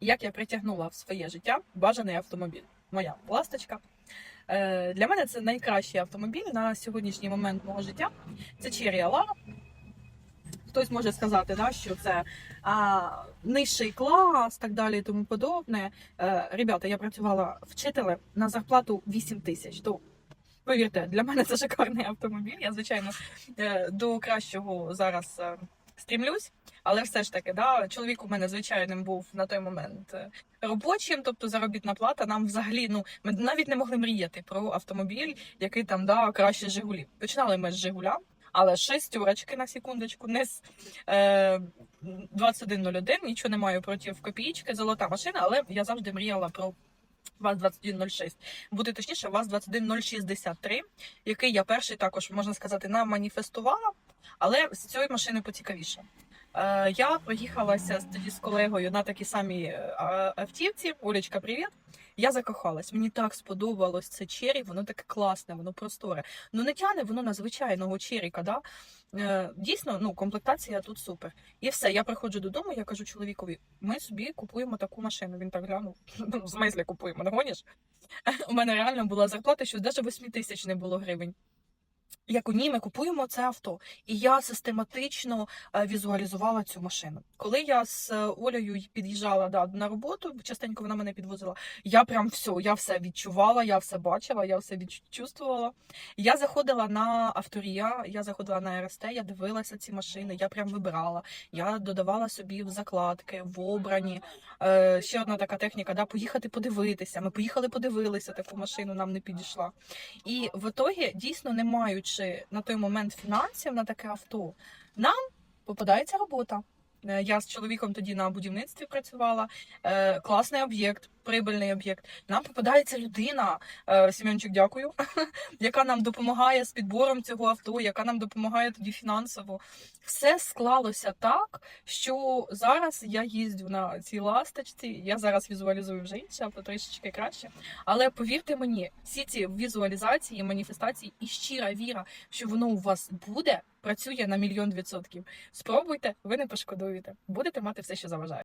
як я притягнула в своє життя бажаний автомобіль. Моя ласточка. Е, Для мене це найкращий автомобіль на сьогоднішній момент мого життя. Це Cherry Alana. Хтось може сказати, да, що це а, нижчий клас, так далі і тому подобне. Е, ребята, я працювала вчителем на зарплату 8 тисяч. То повірте, для мене це шикарний автомобіль. Я, звичайно, е, до кращого зараз е, стрімлюсь, але все ж таки, да, чоловік у мене звичайним був на той момент е, робочим, тобто заробітна плата. Нам взагалі ну ми навіть не могли мріяти про автомобіль, який там да краще Жигулі. Починали ми з Жигуля. Але шестерочки на секундочку, не з е, 2101, нічого не маю проти копійки, золота машина, але я завжди мріяла про ВАЗ-2106. Бути точніше, ВАЗ-21063, який я перший також, можна сказати, наманіфестувала, але з цієї машини поцікавіше. Е, я проїхалася тоді з колегою на такій самій е, автівці. Олечка, привіт. Я закохалась. Мені так сподобалось це чері, воно таке класне, воно просторе. Ну не тяне воно на звичайного черіка, да? Е, дійсно, ну, комплектація тут супер. І все, я приходжу додому, я кажу чоловікові: ми собі купуємо таку машину. Він так глянув. «Ну, В смислі купуємо, не гониш? У мене реально була зарплата, що навіть 8 тисяч не було гривень. Я кажу, ні, ми купуємо це авто. І я систематично е, візуалізувала цю машину. Коли я з е, Олею під'їжджала да, на роботу, частенько вона мене підвозила. Я прям все, я все відчувала, я все бачила, я все відчувствувала. Я заходила на авторія, я заходила на РСТ, я дивилася ці машини, я прям вибирала. Я додавала собі в закладки, в обрані. Е, ще одна така техніка, да, поїхати подивитися. Ми поїхали, подивилися таку машину, нам не підійшла. І в ітогі, дійсно, не маючи на той момент фінансів на таке авто, нам попадається робота. Е, Я з чоловіком тоді на будівництві працювала. Е, класний об'єкт, прибильний об'єкт. Нам попадається людина, е, Сім'янчик, дякую, яка нам допомагає з підбором цього авто, яка нам допомагає тоді фінансово. Все склалося так, що зараз я їздю на цій ласточці. Я зараз візуалізую вже інше авто трішечки краще. Але повірте мені, всі ці візуалізації, маніфестації і щира віра, що воно у вас буде, працює на мільйон відсотків. Спробуйте, ви не пошкодуєте. Будете мати все, що заважає.